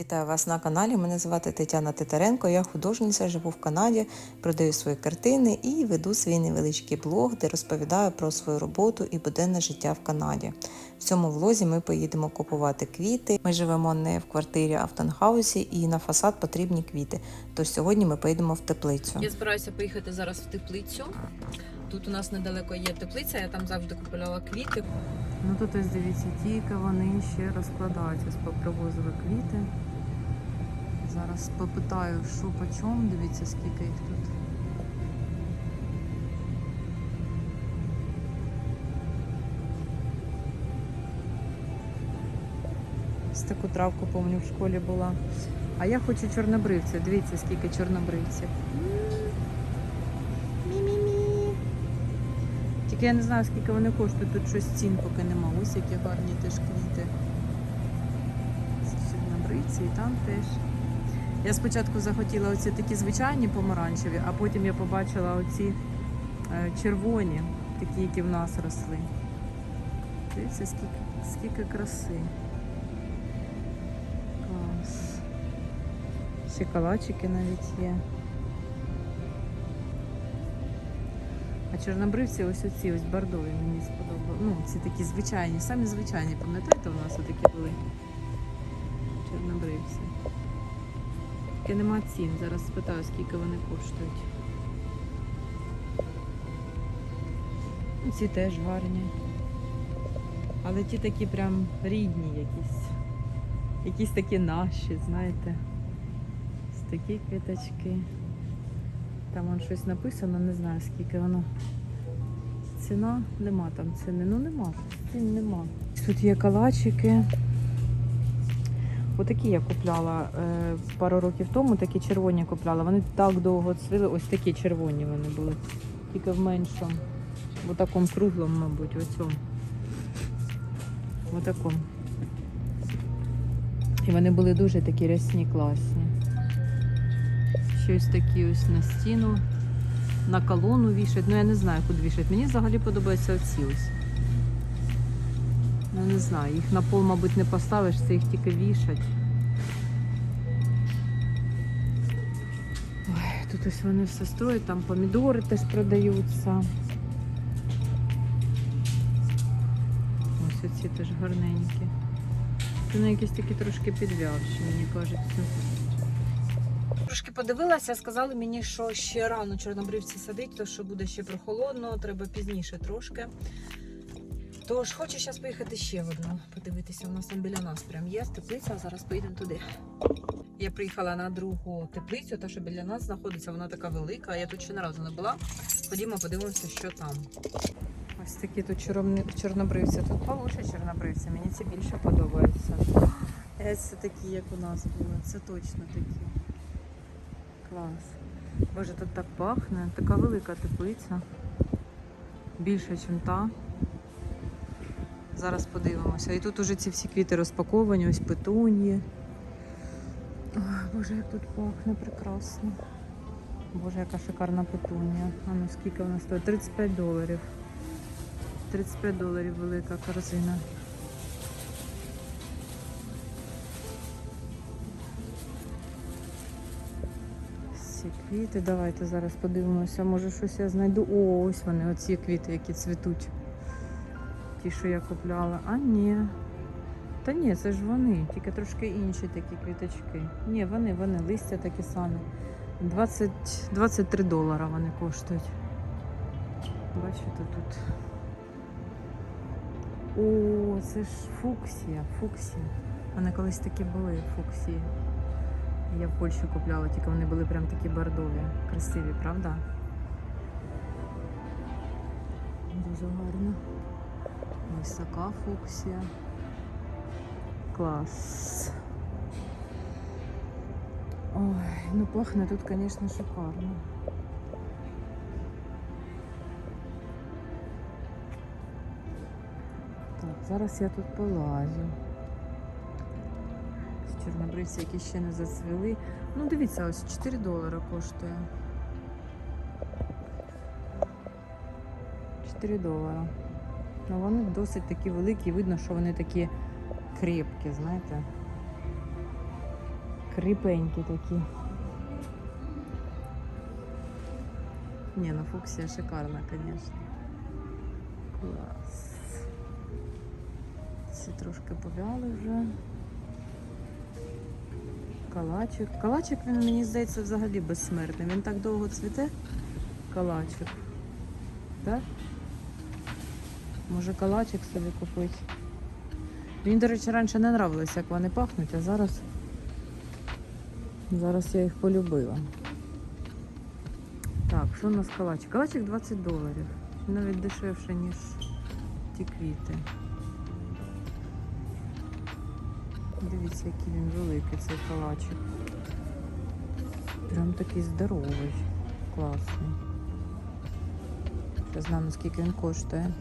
Вітаю вас на каналі. Мене звати Тетяна Титаренко. Я художниця, живу в Канаді, продаю свої картини і веду свій невеличкий блог, де розповідаю про свою роботу і буденне життя в Канаді. В цьому влозі ми поїдемо купувати квіти. Ми живемо не в квартирі, а в таунхаусі, і на фасад потрібні квіти. Тож сьогодні ми поїдемо в теплицю. Я збираюся поїхати зараз в теплицю. Тут у нас недалеко є теплиця, я там завжди купувала квіти. Ну тут ось дивіться, тільки вони ще розкладаються, попривозили квіти. Зараз попитаю, що по чому, дивіться, скільки їх тут. Ось таку травку, пам'ятаю, в школі була. А я хочу чорнобривців. Дивіться, скільки чорнобривців. Мі-мі-мі. Тільки я не знаю, скільки вони коштують. Тут щось цін поки нема. Ось які гарні теж квіти. Це чорнобривці і там теж. Я спочатку захотіла оці такі звичайні помаранчеві, а потім я побачила оці е, червоні, такі, які в нас росли. Дивіться, скільки, скільки краси. Клас. Ще калачики навіть є. А чорнобривці ось оці ось бордові мені сподобали. Ну, ці такі звичайні, самі звичайні, пам'ятаєте, у нас отакі були чорнобривці. Тільки нема цін. Зараз спитаю, скільки вони коштують. Ці теж гарні. Але ті такі прям рідні якісь. Якісь такі наші, знаєте. Ось такі квіточки. Там вон щось написано, не знаю скільки воно. Ціна нема там ціни. Ну нема. Цін нема. Тут є калачики. Отакі я купляла е, пару років тому, такі червоні купляла. Вони так довго цвіли, ось такі червоні вони були. Тільки в меншому. В такому круглому, мабуть, в цьому. В такому. І вони були дуже такі рясні, класні. Щось такі ось на стіну, на колону вішать. Ну я не знаю, куди вішать. Мені взагалі подобаються оці ось. Ну не знаю, їх на пол, мабуть, не поставиш, це їх тільки вішать. Ой, тут ось вони все строять, там помідори теж продаються. Ось оці теж гарненькі. Вони якісь такі трошки підвявші, мені кажеться. Трошки подивилася, сказали мені, що ще рано чорнобривці садить, то що буде ще прохолодно, треба пізніше трошки. Тож хочу зараз поїхати ще в одну, подивитися. У нас там біля нас прям є теплиця, зараз поїдемо туди. Я приїхала на другу теплицю, та що біля нас знаходиться, вона така велика, я тут ще не разу не була. Ходімо, подивимося, що там. Ось такі тут чорнобривці. Тут получше чорнобривці, мені ці більше подобаються. Це такі, як у нас були. Це точно такі. Клас. Боже, тут так пахне. Така велика теплиця. Більше, ніж та. Зараз подивимося. І тут уже ці всі квіти розпаковані, ось петунії. Ой, Боже, як тут пахне прекрасно. Боже, яка шикарна петунія. А ну скільки вона стоїть? 35 доларів. 35 доларів велика корзина. Всі квіти, давайте зараз подивимося, може щось я знайду. О, ось вони, оці квіти, які цвітуть. Ті, що я купляла. А ні. Та ні, це ж вони, тільки трошки інші такі квіточки. Ні, вони, вони, листя такі самі. 20, 23 долара вони коштують. Бачите тут. О, це ж фуксія, фуксія. Вони колись такі були, фуксії. Я в Польщі купляла, тільки вони були прям такі бордові. Красиві, правда? Дуже гарно. Ось така фуксія. Клас. Ой, ну пахне тут, звісно, шикарно. Так, зараз я тут полазю. Чорнобривці, які ще не зацвіли. Ну, дивіться, ось 4 долари коштує. 4 долара. Ну, вони досить такі великі, видно, що вони такі крепкі, знаєте. Кріпенькі такі. Ні, ну фуксія шикарна, звісно. Клас. Ці трошки повяли вже. Калачик. Калачик він, мені здається, взагалі безсмертний. Він так довго цвіте. Калачик. Так? Може калачик собі купити. Мені, до речі, раніше не нравилось, як вони пахнуть, а зараз. Зараз я їх полюбила. Так, що у нас калачик? Калачик 20 доларів. Навіть дешевше, ніж ті квіти. Дивіться, який він великий, цей калачик. Прям такий здоровий, класний. Я знаю, наскільки він коштує.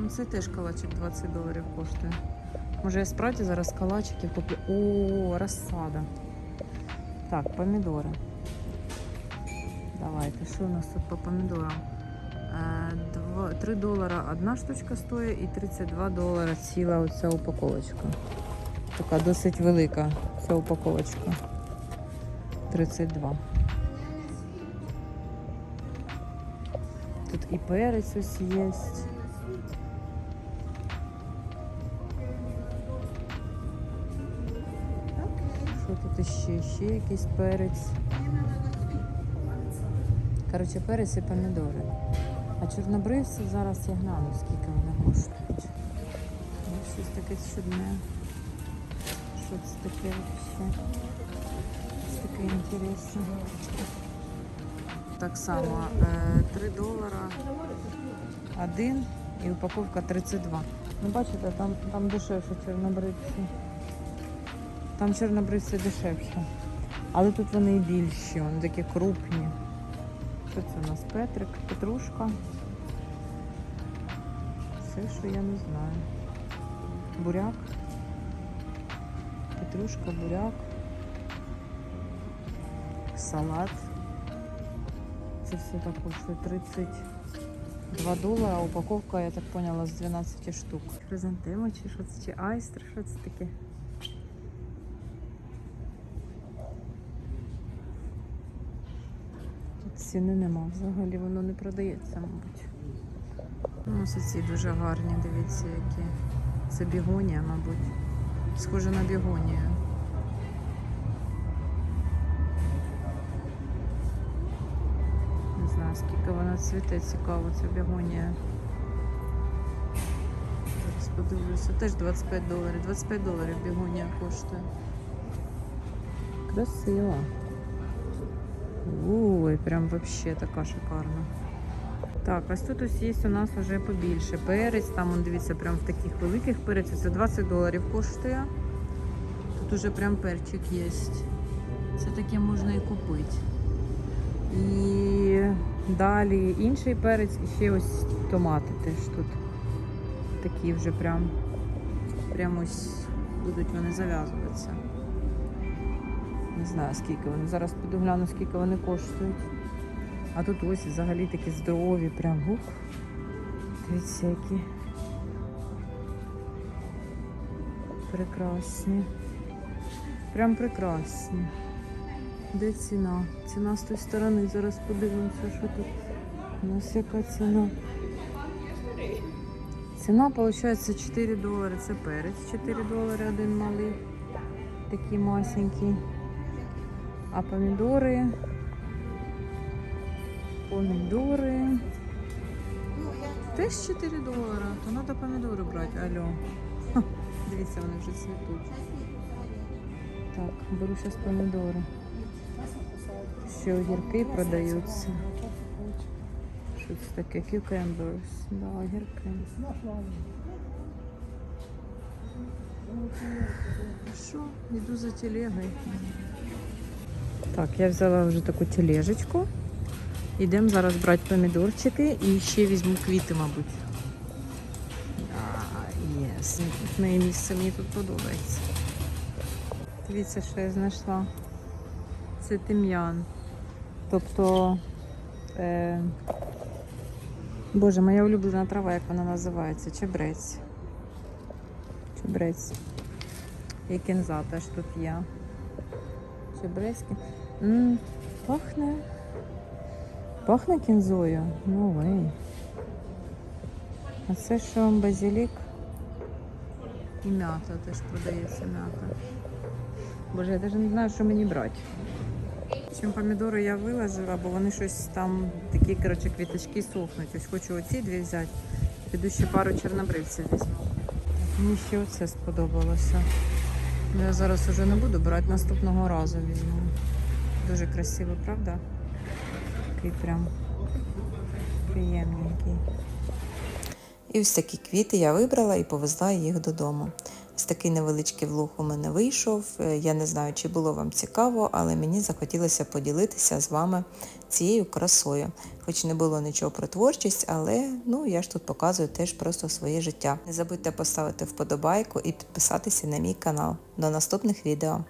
Ну, Це теж калачик 20 доларів коштує. Може я справді зараз калачики куплю. О, розсада. Так, помідори. Давайте, що у нас тут по помідорам? Е, 3 долара одна штучка стоїть і 32 долара ціла оця упаковочка. Така досить велика ця упаковочка. 32. Тут і перець ось є. Іще? Ще якийсь перець. Коротше, перець і помідори. А чорнобривці зараз я гляну, скільки вони коштують. Ну, щось таке чудне. Що це таке взагалі? Щось таке інтересне. Так само е, 3 долара один і упаковка 32. Ну бачите, там, там дешевше чорнобривці. Там чорнобривці дешевше. Але тут вони і більші, вони такі крупні. Що це у нас? Петрик, петрушка. Все, що я не знаю. Буряк. Петрушка, буряк. Салат. Це все так коштує 32 долара, упаковка, я так поняла, з 12 штук. Хризантема чи що це? Чи айстер, що це таке? Тут ціни нема взагалі, воно не продається, мабуть. Ну, ось ці дуже гарні, дивіться, які. Це бігонія, мабуть. Схоже на бігонію. Не знаю, скільки вона цвіте, цікаво, ця бігонія. Зараз подивлюся. Теж 25 доларів. 25 доларів бігонія коштує. Красиво. Ой, прям вообще така шикарна. Так, ось тут ось є у нас вже побільше. Перець, там он, дивіться, прям в таких великих перець. Це 20 доларів коштує. Тут уже прям перчик є. Це таке можна і купити. І далі інший перець, і ще ось томати теж тут. Такі вже прям, прям ось будуть вони зав'язуватися. Не знаю скільки вони. Зараз піду гляну, скільки вони коштують. А тут ось взагалі такі здорові, прям гук. Дивіться, які прекрасні. Прям прекрасні. Де ціна? Ціна з тої сторони. Зараз подивимося, що тут. У нас яка ціна. Ціна, виходить, 4 долари. Це перець 4 долари, один малий. Такий масенький. А. Помідори. Теж 4 долара. То треба помідори брати. Алло. Ха, Дивіться, вони вже цвітуть. Так, беру зараз помідори. Ще огірки продаються. Що це таке? Cucumbers. Да, огірки. Що? Йду за телегою. Так, я взяла вже таку тележечку. Йдемо зараз брати помідорчики і ще візьму квіти, мабуть. Єс, моє місце мені тут подобається. Дивіться, що я знайшла. Це тим'ян. Тобто, е... Боже, моя улюблена трава, як вона називається? Чебрець. Чебрець. І кінза теж тут є. Чебреський. М, Пахне. Пахне кінзою. Ну вей. А це що базилік? І м'ята теж продається м'ята. Боже, я навіть не знаю, що мені брати. Чим помідори я виложила, бо вони щось там такі, коротше, квіточки сохнуть. Ось хочу оці дві взяти. Піду ще пару чорнобривців візьму. Мені ще оце сподобалося. Ну, Я зараз уже не буду брати, наступного разу візьму. Дуже красиво, правда? Такий прям приємненький. І ось такі квіти я вибрала і повезла їх додому. Ось такий невеличкий влог у мене вийшов. Е, Я не знаю, чи було вам цікаво, але мені захотілося поділитися з вами цією красою. Хоч не було нічого про творчість, але ну я ж тут показую теж просто своє життя. Не забудьте поставити вподобайку і підписатися на мій канал. До наступних відео.